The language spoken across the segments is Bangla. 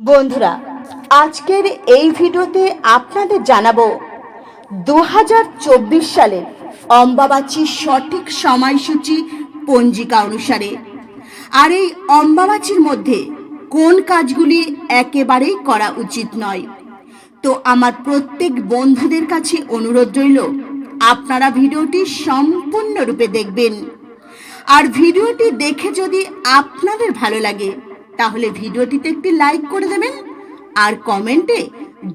বন্ধুরা, আজকের এই ভিডিওতে আপনাদের জানাব দু সালের অম্বাবাচীর সঠিক সময়সূচি পঞ্জিকা অনুসারে। আর এই অম্বাবাচীর মধ্যে কোন কাজগুলি একেবারেই করা উচিত নয়, তো আমার প্রত্যেক বন্ধুদের কাছে অনুরোধ রইল, আপনারা ভিডিওটি সম্পূর্ণরূপে দেখবেন। আর ভিডিওটি দেখে যদি আপনাদের ভালো লাগে তাহলে ভিডিওটিতে একটি লাইক করে দেবেন আর কমেন্টে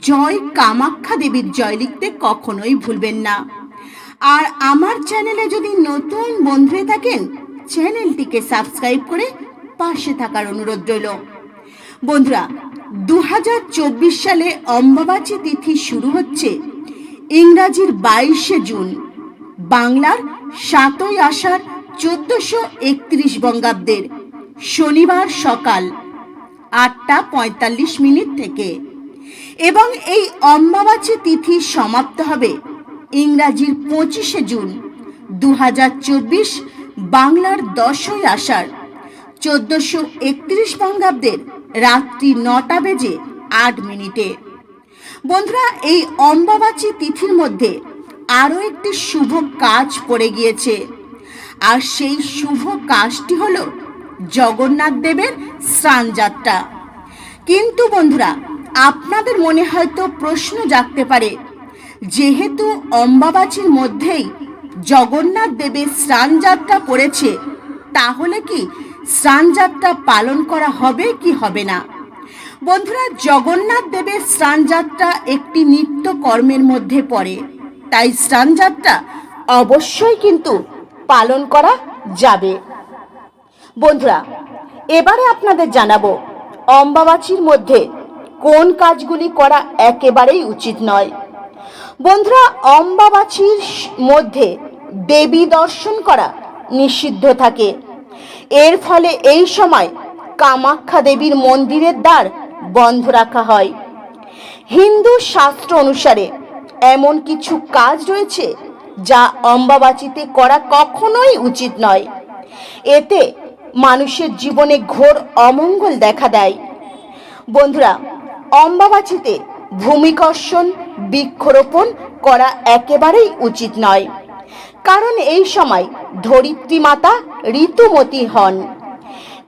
জয় কামাখ্যা দেবীর জয় লিখতে কখনোই ভুলবেন না। আর আমার চ্যানেলে যদি নতুন বন্ধু থাকেন, চ্যানেলটিকে সাবস্ক্রাইব করে পাশে থাকার অনুরোধ রইল। বন্ধুরা দু হাজার চব্বিশ সালে অম্বাবাচী তিথি শুরু হচ্ছে ইংরাজির বাইশে জুন। বাংলার সাতই আষাঢ় চোদ্দশো একত্রিশ বঙ্গাব্দের। শনিবার সকাল আটটা পঁয়তাল্লিশ মিনিট থেকে। এবং এই অম্বাবাচী তিথি সমাপ্ত হবে ইংরাজির পঁচিশে জুন দু হাজার চব্বিশ বাংলার দশই আষাঢ় চোদ্দশো একত্রিশ বঙ্গাব্দের রাত্রি নটা বেজে আট মিনিটে। বন্ধুরা, এই অম্বাবাচী তিথির মধ্যে আরও একটি শুভ কাজ পড়ে গিয়েছে। আর সেই শুভ কাজটি হল জগন্নাথ দেবের স্নানযাত্রা কিন্তু বন্ধুরা, আপনাদের মনে হয়তো প্রশ্ন জাগতে পারে, যেহেতু অম্বাবাচীর মধ্যেই জগন্নাথ দেবের স্নানযাত্রা পড়েছে তাহলে কি স্নানযাত্রা পালন করা হবে কি হবে না? বন্ধুরা, জগন্নাথ দেবের স্নানযাত্রা একটি নিত্য কর্মের মধ্যে পড়ে, তাই স্নানযাত্রা অবশ্যই কিন্তু পালন করা যাবে। বন্ধুরা, এবারে আপনাদের জানাব অম্বাবাচীর মধ্যে কোন কাজগুলি করা একেবারেই উচিত নয়। বন্ধুরা, অম্বাবাচীর মধ্যে দেবী দর্শন করা নিষিদ্ধ থাকে। এর ফলে এই সময় কামাখ্যা দেবীর মন্দিরের দ্বার বন্ধ রাখা হয়। হিন্দু শাস্ত্র অনুসারে এমন কিছু কাজ রয়েছে যা অম্বাবাচীতে করা কখনোই উচিত নয়। এতে মানুষের জীবনে ঘোর অমঙ্গল দেখা দেয়। বন্ধুরা, অম্বাবাচীতে ভূমিকর্ষণ, বৃক্ষরোপণ করা একেবারেই উচিত নয়। কারণ এই সময় ধরিত্রী মাতা ঋতুমতী হন।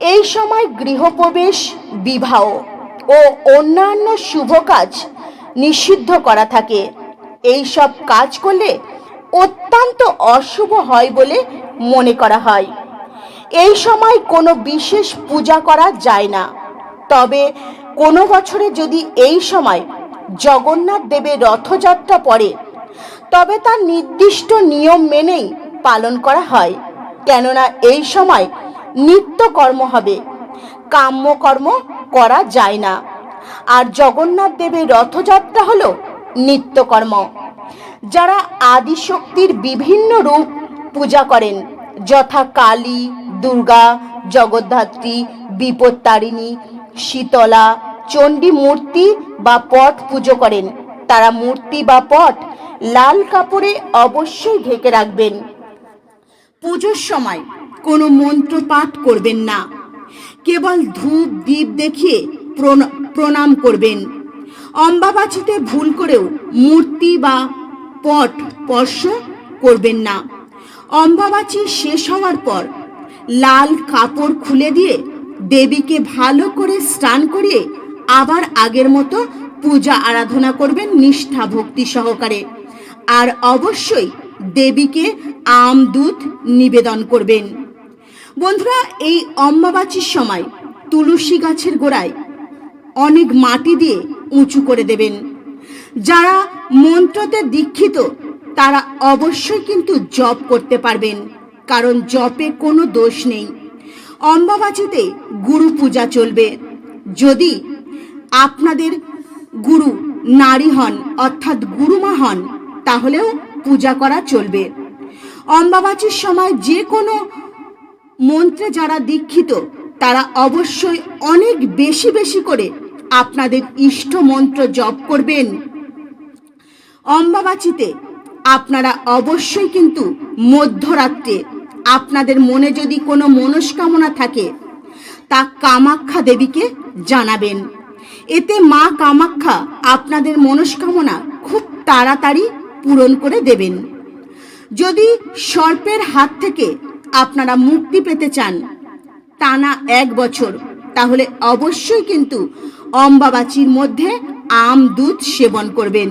এই সময় গৃহপ্রবেশ, বিবাহ ও অন্যান্য শুভ কাজ নিষিদ্ধ করা থাকে। এই সব কাজ করলে অত্যন্ত অশুভ হয় বলে মনে করা হয়। এই সময় কোনো বিশেষ পূজা করা যায় না। তবে কোনো বছরে যদি এই সময় জগন্নাথ দেবের রথযাত্রা পড়ে, তবে তার নির্দিষ্ট নিয়ম মেনেই পালন করা হয়। কেননা এই সময় নিত্যকর্ম হবে কাম্যকর্ম করা যায় না। আর জগন্নাথ দেবের রথযাত্রা হলো নিত্যকর্ম যারা আদিশক্তির বিভিন্ন রূপ পূজা করেন, যথা কালী দুর্গা, জগদ্ধাত্রী, বিপত্তারিণী, শীতলা চণ্ডী মূর্তি বা পট পুজো করেন। তারা মূর্তি বা পট লাল কাপড়ে অবশ্যই ঢেকে রাখবেন। পুজোর সময় কোনো মন্ত্র পাঠ করবেন না। কেবল ধূপ দ্বীপ দেখিয়ে প্রণ- প্রণাম করবেন। অম্বাবাচিতে ভুল করেও মূর্তি বা পট স্পর্শ করবেন না। অম্বাবাচি শেষ হওয়ার পর লাল কাপড় খুলে দিয়ে দেবীকে ভালো করে স্নান করিয়ে আবার আগের মতো পূজা আরাধনা করবেন নিষ্ঠা ভক্তি সহকারে। আর অবশ্যই দেবীকে আম, দুধ নিবেদন করবেন। বন্ধুরা, এই অম্বাবাচীর সময় তুলসী গাছের গোড়ায় অনেক মাটি দিয়ে উঁচু করে দেবেন। যারা মন্ত্রতে দীক্ষিত, তারা অবশ্যই কিন্তু জপ করতে পারবেন। কারণ জপে কোনো দোষ নেই। অম্বাবাচীতে গুরু পূজা চলবে। যদি আপনাদের গুরু নারী হন, অর্থাৎ গুরুমা হন, তাহলেও পূজা করা চলবে। অম্বাবাচীর সময় যে কোনো মন্ত্রে যারা দীক্ষিত, তারা অবশ্যই অনেক বেশি বেশি করে আপনাদের ইষ্ট মন্ত্র জপ করবেন। অম্বাবাচিতে আপনারা অবশ্যই কিন্তু মধ্যরাত্রে আপনাদের মনে যদি কোনো মনস্কামনা থাকে, তা কামাখ্যা দেবীকে জানাবেন। এতে মা কামাখ্যা আপনাদের মনস্কামনা খুব তাড়াতাড়ি পূরণ করে দেবেন। যদি সর্পের হাত থেকে আপনারা মুক্তি পেতে চান টানা এক বছর, তাহলে অবশ্যই কিন্তু অম্বাবাচির মধ্যে আম দুধ সেবন করবেন।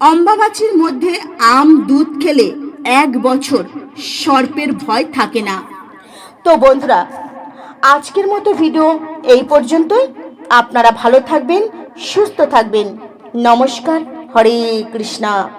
অম্বাবাচির মধ্যে আম দুধ খেলে এক বছর সর্পের ভয় থাকে না। তো বন্ধুরা, আজকের মতো ভিডিও এই পর্যন্তই। আপনারা ভালো থাকবেন, সুস্থ থাকবেন। নমস্কার, হরে কৃষ্ণা।